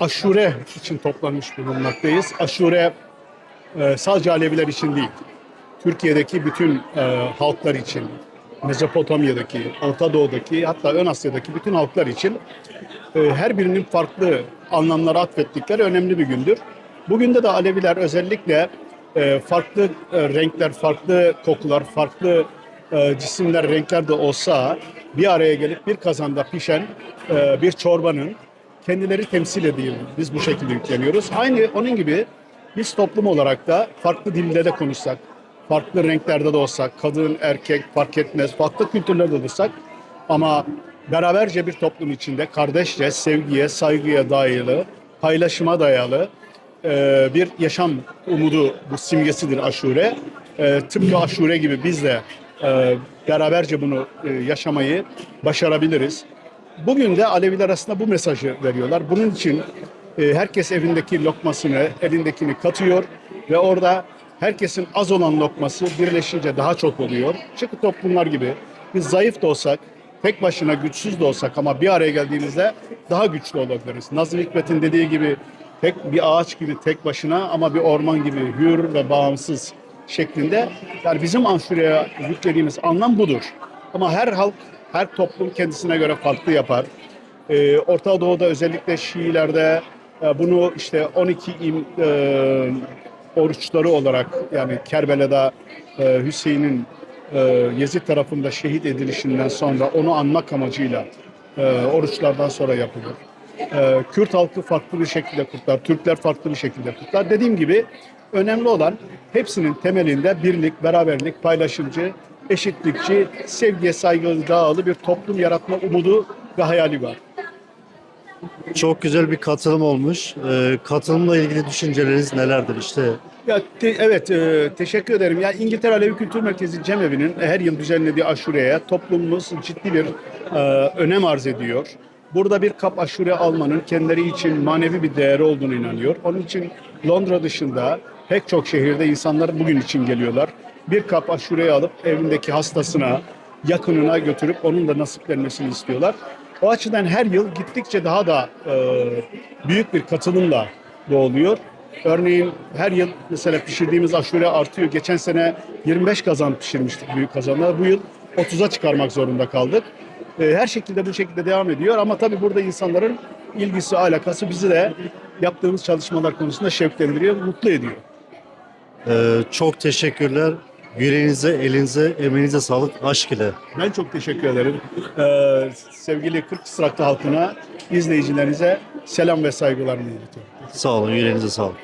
aşure için toplanmış bulunmaktayız. Aşure e, sadece Aleviler için değil, Türkiye'deki bütün e, halklar için, Mezopotamya'daki, Orta Doğu'daki hatta Ön Asya'daki bütün halklar için e, her birinin farklı anlamlara atfettikleri önemli bir gündür. Bugün de de Aleviler özellikle farklı renkler, farklı kokular, farklı cisimler, renkler de olsa bir araya gelip bir kazanda pişen bir çorbanın kendileri temsil ediyor. Biz bu şekilde yükleniyoruz. Aynı onun gibi biz toplum olarak da farklı dilde de konuşsak, farklı renklerde de olsak, kadın, erkek fark etmez, farklı kültürlerde de olsak ama beraberce bir toplum içinde kardeşçe, sevgiye, saygıya dayalı, paylaşıma dayalı e, bir yaşam umudu bu simgesidir aşure. E, tıpkı aşure gibi biz de e, beraberce bunu yaşamayı başarabiliriz. Bugün de Aleviler aslında bu mesajı veriyorlar. Bunun için e, herkes evindeki lokmasını, elindekini katıyor ve orada herkesin az olan lokması birleşince daha çok oluyor. Çünkü toplumlar gibi biz zayıf da olsak, tek başına güçsüz de olsak ama bir araya geldiğimizde daha güçlü olabiliriz. Nazım Hikmet'in dediği gibi tek bir ağaç gibi tek başına ama bir orman gibi hür ve bağımsız şeklinde. Yani bizim Anşure'ye yüklediğimiz anlam budur. Ama her halk, her toplum kendisine göre farklı yapar. Ee, Orta Doğu'da özellikle Şiilerde e, bunu işte 12 im, e, oruçları olarak yani Kerbela'da e, Hüseyin'in e, Yezid tarafında şehit edilişinden sonra onu anmak amacıyla e, oruçlardan sonra yapılır. E, Kürt halkı farklı bir şekilde kutlar, Türkler farklı bir şekilde kutlar. Dediğim gibi önemli olan hepsinin temelinde birlik, beraberlik, paylaşımcı, eşitlikçi, sevgiye saygılı, dağılı bir toplum yaratma umudu ve hayali var. Çok güzel bir katılım olmuş. Ee, katılımla ilgili düşünceleriniz nelerdir? İşte Ya te- evet e, teşekkür ederim. Ya İngiltere Alevi Kültür Merkezi Cemevi'nin her yıl düzenlediği aşureye toplumumuz ciddi bir e, önem arz ediyor. Burada bir kap aşure almanın kendileri için manevi bir değeri olduğunu inanıyor. Onun için Londra dışında pek çok şehirde insanlar bugün için geliyorlar. Bir kap aşureyi alıp evindeki hastasına, yakınına götürüp onun da nasiplenmesini istiyorlar. O açıdan her yıl gittikçe daha da e, büyük bir katılımla doğuluyor. Örneğin her yıl mesela pişirdiğimiz aşure artıyor. Geçen sene 25 kazan pişirmiştik büyük kazanlar. Bu yıl 30'a çıkarmak zorunda kaldık. E, Her şekilde bu şekilde devam ediyor ama tabii burada insanların ilgisi, alakası bizi de yaptığımız çalışmalar konusunda şevklendiriyor, mutlu ediyor. e, çok teşekkürler. Yüreğinize, elinize, emeğinize sağlık, aşk ile. Ben çok teşekkür ederim. Ee, sevgili 40 Sıraklı halkına, izleyicilerinize selam ve saygılarımı iletiyorum. Sağ olun, yüreğinize sağlık.